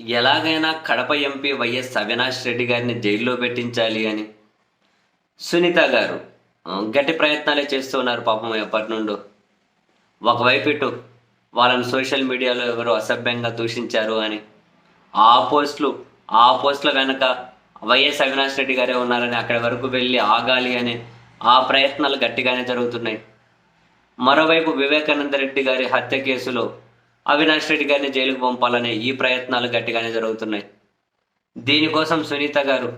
ఎలాగైనా Kadapa MP YS Avinash Reddy గారిని జైల్లో పెట్టించాలి అని. సునీత గారు గట్టి ప్రయత్నాలే చేస్తూ ఉన్నారు పాపం ఎప్పటి నుండో. ఒకవైపు ఇటు వాళ్ళని సోషల్ మీడియాలో ఎవరు అసభ్యంగా దూషించారు అని. ఆ పోస్టులు ఆ పోస్టుల వెనక వైఎస్ అవినాష్ రెడ్డి గారే ఉన్నారని అక్కడి వరకు వెళ్ళి ఆగాలి అని ఆ ప్రయత్నాలు గట్టిగానే జరుగుతున్నాయి. మరోవైపు వివేకానంద రెడ్డి గారి హత్య కేసులో అవినాష్ రెడ్డి గారిని జైలుకు పంపాలనే ఈ ప్రయత్నాలు గట్టిగానే జరుగుతున్నాయి. దీనికోసం సునీత గారు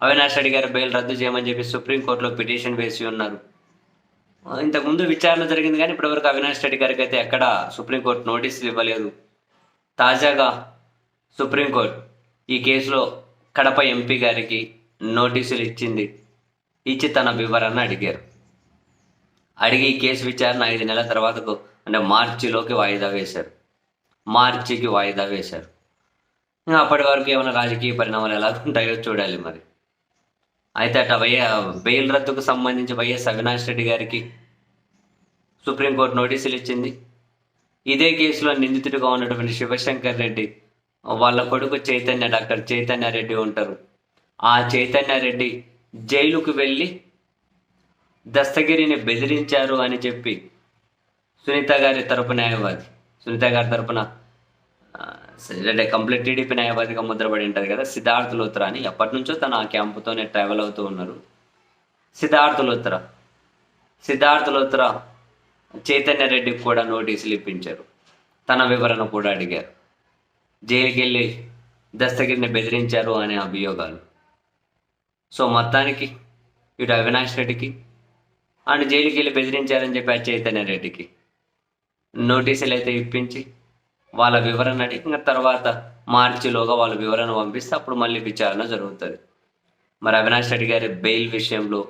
అవినాష్ రెడ్డి గారి బెయిల్ రద్దు చేయమని చెప్పి సుప్రీంకోర్టులో పిటిషన్ వేసి ఉన్నారు. ఇంతకుముందు విచారణ జరిగింది కానీ ఇప్పటివరకు అవినాష్ రెడ్డి గారికి అయితే ఎక్కడ సుప్రీంకోర్టు నోటీసులు ఇవ్వలేదు. తాజాగా సుప్రీంకోర్టు ఈ కేసులో కడప ఎంపీ గారికి నోటీసులు ఇచ్చింది. ఇచ్చి తన వివరణ అడిగారు. అడిగి ఈ కేసు విచారణ ఐదు నెలల తర్వాతకు అంటే మార్చిలోకి వాయిదా వేశారు. మార్చికి వాయిదా వేశారు. ఇంకా అప్పటి వరకు ఏమైనా రాజకీయ పరిణామాలు ఎలా ఉంటాయో చూడాలి మరి. అయితే అట వై బెయిల్ రద్దుకు సంబంధించి వైఎస్ అవినాష్ రెడ్డి గారికి సుప్రీంకోర్టు నోటీసులు ఇచ్చింది. ఇదే కేసులో నిందితుడిగా ఉన్నటువంటి శివశంకర్ రెడ్డి వాళ్ళ కొడుకు చైతన్య డాక్టర్ చైతన్య రెడ్డి ఉంటారు. ఆ చైతన్య రెడ్డి జైలుకు వెళ్ళి దస్తగిరిని బెదిరించారు అని చెప్పి సునీత గారి తరపు న్యాయవాది. సునీత గారి తరపున అంటే కంప్లీట్ టీడీపీ న్యాయవాదిగా ముద్రపడి ఉంటుంది కదా సిద్ధార్థ లోత్రా అని. ఎప్పటి నుంచో తను ఆ క్యాంపుతోనే ట్రావెల్ అవుతూ ఉన్నారు. సిద్ధార్థ లోత్రా. సిద్ధార్థ లోత్రా చైతన్య రెడ్డికి కూడా నోటీసులు ఇప్పించారు. తన వివరణ కూడా అడిగారు. జైలుకి వెళ్ళి దస్తగిరిని బెదిరించారు అనే అభియోగాలు. సో మొత్తానికి ఇటు అవినాష్ రెడ్డికి అండ్ జైలుకి వెళ్ళి బెదిరించారని చెప్పి ఆ చైతన్య రెడ్డికి. నోటీసులు అయితే ఇప్పించి వాళ్ళ వివరణ అడిగి ఇంకా తర్వాత మార్చిలోగా వాళ్ళ వివరణ పంపిస్తే అప్పుడు మళ్ళీ విచారణ జరుగుతుంది. మరి అవినాష్ రెడ్డి గారి బెయిల్ విషయంలో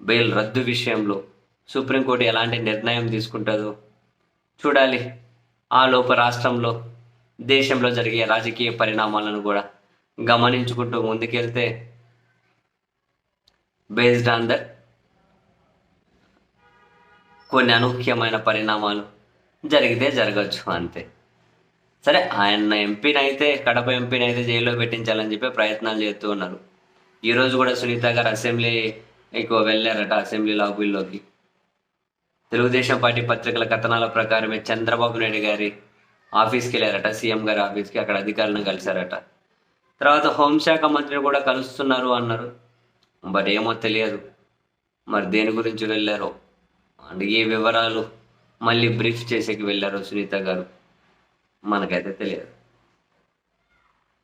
బెయిల్ రద్దు విషయంలో సుప్రీంకోర్టు ఎలాంటి నిర్ణయం తీసుకుంటుందో చూడాలి. ఆ లోపు రాష్ట్రంలో దేశంలో జరిగే రాజకీయ పరిణామాలను కూడా గమనించుకుంటూ ముందుకెళ్తే బేస్డ్ ఆన్ దట్ కొన్ని అనూహ్యమైన పరిణామాలు జరిగితే జరగచ్చు అంతే. సరే ఆయన ఎంపీని అయితే కడప ఎంపీని అయితే జైల్లో పెట్టించాలని చెప్పి ప్రయత్నాలు చేస్తూ ఉన్నారు. ఈరోజు కూడా సునీత గారు అసెంబ్లీ ఎక్కువ వెళ్ళారట అసెంబ్లీ లాబీల్లోకి. తెలుగుదేశం పార్టీ పత్రికల కథనాల ప్రకారమే చంద్రబాబు నాయుడు గారి ఆఫీస్కి వెళ్ళారట సీఎం గారి ఆఫీస్కి అక్కడ అధికారులను కలిశారట. తర్వాత హోంశాఖ మంత్రిని కూడా కలుస్తున్నారు అన్నారు. బట్ ఏమో తెలియదు. మరి దేని గురించి వెళ్ళారో? అండ్ ఏ వివరాలు మళ్ళీ బ్రీఫ్ చేసేకి వెళ్ళారు సునీత గారు. మనకైతే తెలియదు.